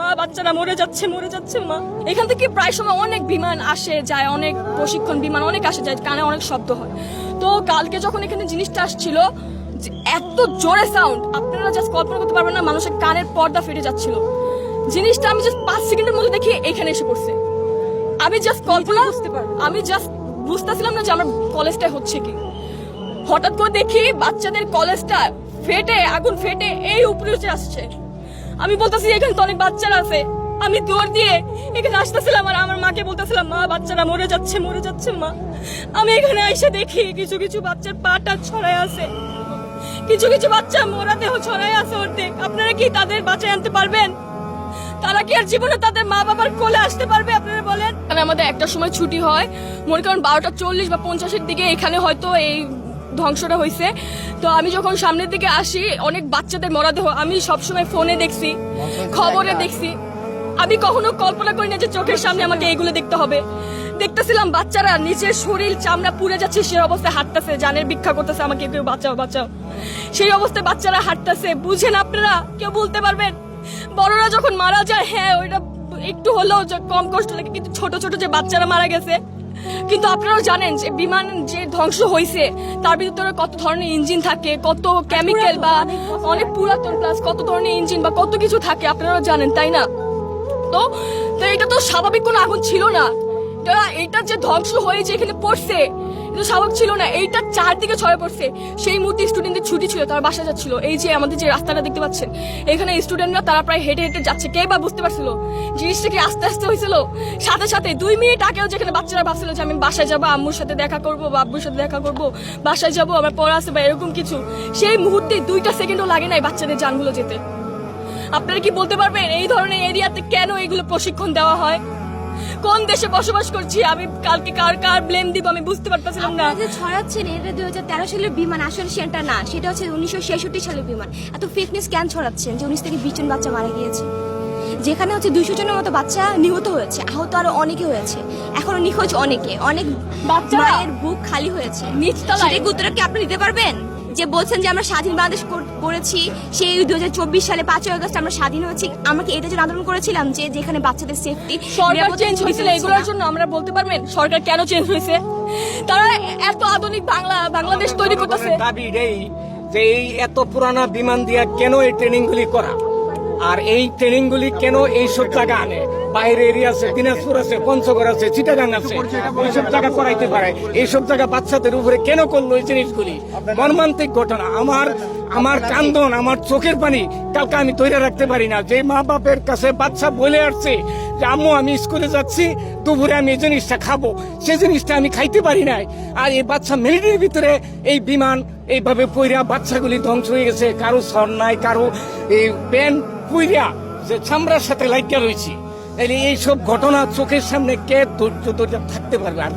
মা, বাচ্চারা মরে যাচ্ছে মরে যাচ্ছে, মা। এখান থেকে প্রায় সময় অনেক বিমান আসে, যায়, অনেক প্রশিক্ষণ বিমান অনেক আসে, যায়, কানে অনেক শব্দ হয়। তো কালকে যখন এখানে জিনিসটা আসছিল এত জোরে সাউন্ড আপনারা জাস্ট কল্পনা করতে পারবেন না, মানুষের কানের পর্দা ফেটে যাচ্ছিল। জিনিসটা আমি জাস্ট পাঁচ সেকেন্ডের মধ্যে দেখি এখানে এসে পড়ছে। আমি জাস্ট কল্পনা, আমি জাস্ট বুঝতেছিলাম না যে আমার কলেজটা হচ্ছে কি। হঠাৎ করে দেখি বাচ্চাদের কলেজটা ফেটে, আগুন ফেটে এই উপরে আসছে। আমি বলতেছি, এখানে তো অনেক বাচ্চারা আছে। আমি দৌড় দিয়ে এখানে আসতেছিলাম আর আমার মাকে বলতেছিলাম, মা, বাচ্চারা মরে যাচ্ছে মরে যাচ্ছে, মা। আমি এখানে এসে দেখি কিছু কিছু বাচ্চার পাটা ছড়ায় আছে। কিছু কিছু বাচ্চা মোরা দেহ ছড়ায় আছে অর্ধেক। আপনারা কি তাদের বাঁচায় আনতে পারবেন? তারা কি আর জীবনে তাদের মা বাবার কোলে আসতে পারবে, আপনারা বলেন? আমাদের একটা সময় ছুটি হয়। মনে করেন বারোটা চল্লিশ বা পঞ্চাশের দিকে এখানে হয়তো এই ধ্বংসটা হয়েছে তো আমি যখন সামনের দিকে আসি অনেক বাচ্চাদের মরাদেহ আমি সবসময় ফোনে দেখছি খবরে দেখছি। আমি কখনো কল্পনা করি না যে চোখের সামনে আমাকে এগুলো দেখতে হবে। দেখতেছিলাম বাচ্চারা নিচের শরীর চামড়া পুড়ে যাচ্ছে সেই অবস্থায় হাঁটতেছে জানের ভিক্ষা করতেছে আমাকে কেউ বাঁচাও বাঁচাও। সেই অবস্থায় বাচ্চারা হাঁটতেছে বুঝেন আপনারা কেউ বলতে পারবেন? বড়রা যখন মারা যায় হ্যাঁ ওইটা একটু হলেও কম কষ্ট লাগে কিন্তু ছোট ছোট যে বাচ্চারা মারা গেছে কিন্তু আপনারাও জানেন যে বিমান যে ধ্বংস হয়েছে তার ভিতরে কত ধরনের ইঞ্জিন থাকে, কত কেমিক্যাল বা অনেক পুরাতন প্লাস কত ধরনের ইঞ্জিন বা কত কিছু থাকে, আপনারাও জানেন, তাই না? তো তো এটা তো স্বাভাবিক কোনো আগুন ছিল না। এটা- যে ধ্বংস হয়ে যে এখানে পড়ছে, এটা স্বাভাবিক ছিল না। এইটা চারদিকে ছড়ে পড়ছে। সেই মুহূর্তে স্টুডেন্টদের ছুটি ছিল, তারা বাসা যাচ্ছিল। এই যে আমাদের যে রাস্তাটা দেখতে পাচ্ছেন, এখানে স্টুডেন্টরা তারা প্রায় হেঁটে হেঁটে যাচ্ছে। কে বা বুঝতে পারছিল? জিনিসটা কি আস্তে আস্তে হয়েছিল? সাথে সাথে দুই মিনিট আগেও যেখানে বাচ্চারা ভাবছিল যে আমি বাসায় যাব, আম্মুর সাথে দেখা করব বা আব্বুর সাথে দেখা করব, বাসায় যাব, আমার পড়া আছে বা এরকম কিছু, সেই মুহূর্তে দুইটা সেকেন্ডও লাগে নাই বাচ্চাদের যানগুলো যেতে। আপনারা কি বলতে পারবেন, এই ধরনের এরিয়াতে কেন এগুলো প্রশিক্ষণ দেওয়া হয়? কোন দেশে বসবাস করছি? আমি কালকে কার কার ব্লেম দিব? আমি বুঝতে পারতেছিলাম না। যে ছড়াচ্ছেন এটা দুই হাজার তেরো সালের বিমান আসলে সেটা না। সেটা হচ্ছে উনিশশো ছেষট্টি সালের বিমান। এত ফেকনেস কেন ছড়াচ্ছেন যে উনিশ থেকে বিশ জন বাচ্চা মারা গিয়েছে। যেখানে হচ্ছে দুইশো জনের মতো বাচ্চা নিহত হয়েছে। আহত আরও অনেকে হয়েছে। এখনও নিখোঁজ অনেকে। অনেক বাচ্চা মায়ের বুক খালি হয়েছে। নিচতলায়? উত্তর কি আপনি দিতে পারবেন? যে বলছেন যে আমরা স্বাধীন বাংলাদেশ কর- করেছি সেই দু হাজার চব্বিশ সালে পাঁচই আগস্ট আমরা স্বাধীন হয়েছি। আমাকে এটা এটার জন্য আন্দোলন করেছিলাম যে যেখানে বাচ্চাদের সেফটি সরকার চেঞ্জ হয়েছিল এগুলোর জন্য আমরা বলতে পারবেন সরকার কেন চেঞ্জ হয়েছে? তারা এত আধুনিক বাংলা বাংলাদেশ তৈরি করতেছে। দাবি এই যে এই এত পুরানা বিমান দিয়া কেন এই ট্রেনিং গুলি করা? আর এই ট্রেনিং গুলি কেন এই সব জায়গা আনে? বাইরে এরিয়া আছে, দিনাজপুর আছে, পঞ্চগড় আছে, চিটাগাং আছে। এইসব জায়গা করাইতে পারে। এইসব জায়গা বাচ্চাদের উপরে কেন করল এই জিনিসগুলি? মর্মান্তিক ঘটনা। আমার আমার কান্দন, আমার চোখের পানি কালকে আমি তৈরি রাখতে পারি না। যে মা বাপের কাছে বাচ্চা বলে আসছে যে, আম্মু, আমি স্কুলে যাচ্ছি, দুপুরে আমি এই জিনিসটা খাব। সেই জিনিসটা আমি খাইতে পারি নাই। আর এই বাচ্চা মিলিটারির ভিতরে এই বিমান এইভাবে পইরা বাচ্চাগুলি ধ্বংস হয়ে গেছে। কারও সর নাই, কারও এই প্যান পুইরা যে চামড়ার সাথে লাগিয়া রয়েছে, তাইলে এইসব ঘটনা চোখের সামনে কে ধৈর্য ধৈর্য থাকতে পারবে আর?